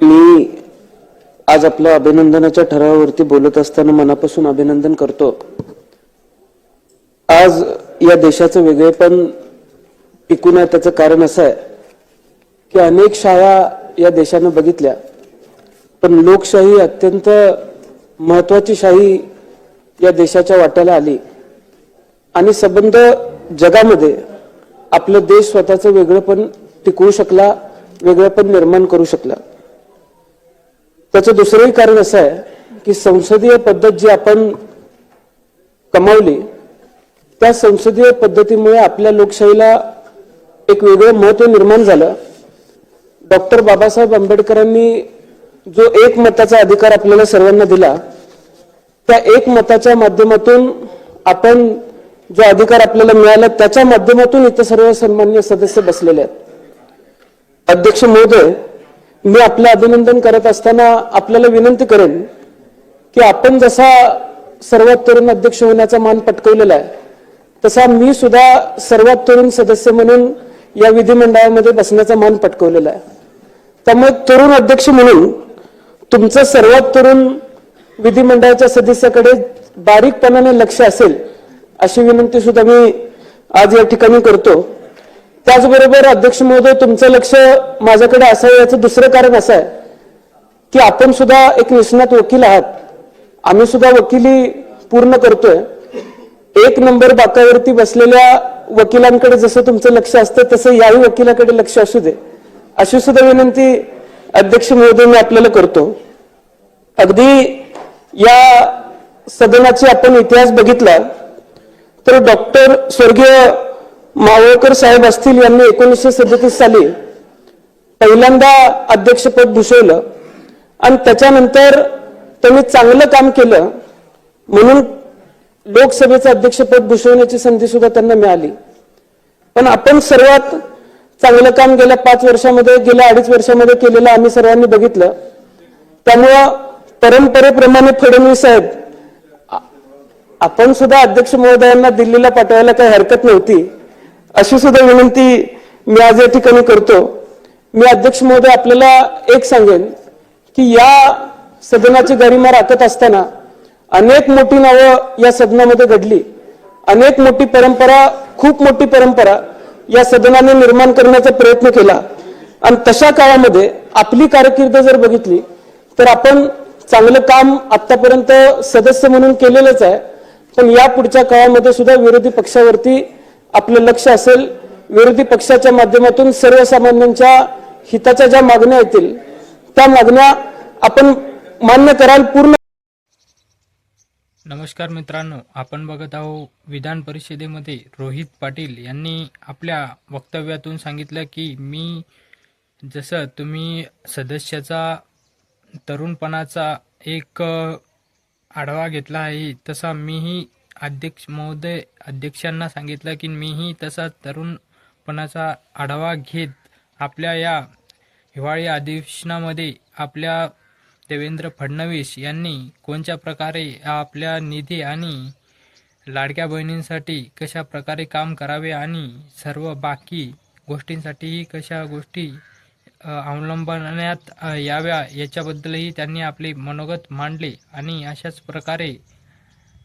मी आज आपल्या अभिनंदनाच्या ठरावावरती बोलत असताना मनापासून अभिनंदन करतो. आज या देशाचं वेगळेपण टिकून आहे त्याचं कारण असं आहे की अनेक शाळा या देशानं बघितल्या. पण लोकशाही अत्यंत महत्वाची शाही या देशाच्या वाट्याला आली. आणि संबंध जगामध्ये आपलं देश स्वतःचं वेगळं पण टिकवू शकला वेगळंपण निर्माण करू शकला. त्याचं दुसरंही कारण असं आहे की संसदीय पद्धत जी आपण कमावली त्या संसदीय पद्धतीमुळे आपल्या लोकशाहीला एक वेगळं महत्त्व निर्माण झालं. डॉक्टर बाबासाहेब आंबेडकरांनी जो एक मताचा अधिकार आपल्याला सर्वांना दिला त्या एक मताच्या माध्यमातून आपण जो अधिकार आपल्याला मिळाला त्याच्या माध्यमातून इथं सर्व सन्मान्य सदस्य बसलेले आहेत. अध्यक्ष महोदय मी आपलं अभिनंदन करत असताना आपल्याला विनंती करेन की आपण जसा सर्वात तरुण अध्यक्ष होण्याचा मान पटकवलेला आहे तसा मी सुद्धा सर्वात तरुण सदस्य म्हणून या विधिमंडळामध्ये बसण्याचा मान पटकवलेला आहे. त्यामुळे तरुण अध्यक्ष म्हणून तुमचं सर्वात तरुण विधिमंडळाच्या सदस्याकडे बारीकपणाने लक्ष असेल अशी विनंती सुद्धा मी आज या ठिकाणी करतो. त्याचबरोबर अध्यक्ष महोदय तुमचं लक्ष माझ्याकडे असावं याचं दुसरं कारण असं आहे की आपण सुद्धा एक निष्णात वकील आहात. आम्ही सुद्धा वकिली पूर्ण करतोय. एक नंबर बाकावरती बसलेल्या वकिलांकडे जसं तुमचं लक्ष असतं तसं याही वकिलाकडे लक्ष असू दे. अशी सुद्धा विनंती अध्यक्ष महोदय मी आपल्याला करतो. अगदी या सदनाची आपण इतिहास बघितला तर डॉक्टर स्वर्गीय मावळकर साहेब असतील यांनी एकोणीसशे सदतीस साली पहिल्यांदा अध्यक्षपद भूषवलं. आणि त्याच्यानंतर त्यांनी चांगलं काम केलं. म्हणून लोकसभेचं अध्यक्षपद भूषवण्याची संधी सुद्धा त्यांना मिळाली. पण आपण सर्वात चांगलं काम गेल्या पाच वर्षामध्ये गेल्या अडीच वर्षामध्ये केलेलं आम्ही सर्वांनी बघितलं. त्यामुळं परंपरेप्रमाणे फडणवीस साहेब आपण सुद्धा अध्यक्ष महोदयांना दिल्लीला पाठवायला काही हरकत नव्हती. अशी सुद्धा विनंती मी आज या ठिकाणी करतो. मी अध्यक्ष महोदय आपल्याला एक सांगेन की या सदनाची गरिमा राखत असताना अनेक मोठी नावं या सदनामध्ये घडली. अनेक मोठी परंपरा खूप मोठी परंपरा या सदनाने निर्माण करण्याचा प्रयत्न केला. आणि तशा काळामध्ये आपली कारकीर्द जर बघितली तर आपण चांगलं काम आतापर्यंत सदस्य म्हणून केलेलंच आहे. पण या पुढच्या काळामध्ये सुद्धा विरोधी पक्षावरती आपलं लक्ष असेल विरोधी पक्षाच्या माध्यमातून सर्वसामान्यांच्या हिताच्या ज्या मागण्या येतील त्या मागण्या आपण मान्य कराल पूर्ण. नमस्कार मित्रांनो आपण बघत आहोत विधान परिषदेमध्ये रोहित पाटील यांनी आपल्या वक्तव्यातून सांगितलं की मी जसं तुम्ही सदस्याचा तरुणपणाचा एक आढावा घेतला आहे तसा मीही अध्यक्ष महोदय अध्यक्षांना सांगितलं की मीही तसा तरुणपणाचा आढावा घेत आपल्या या हिवाळी अधिवेशनामध्ये आपल्या देवेंद्र फडणवीस यांनी कोणत्या प्रकारे आपल्या निधी आणि लाडक्या बहिणींसाठी कशा प्रकारे काम करावे आणि सर्व बाकी गोष्टींसाठीही कशा गोष्टी अवलंबण्यात याव्या याच्याबद्दलही त्यांनी आपले मनोगत मांडले आणि अशाच प्रकारे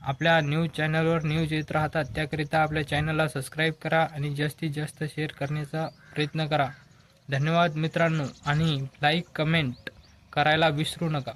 आपल्या न्यूज चॅनलवर न्यूज येत राहतात. त्याकरिता आपल्या चॅनलला सबस्क्राईब करा आणि जास्तीत जास्त शेअर करण्याचा प्रयत्न करा. धन्यवाद मित्रांनो आणि लाईक कमेंट करायला विसरू नका.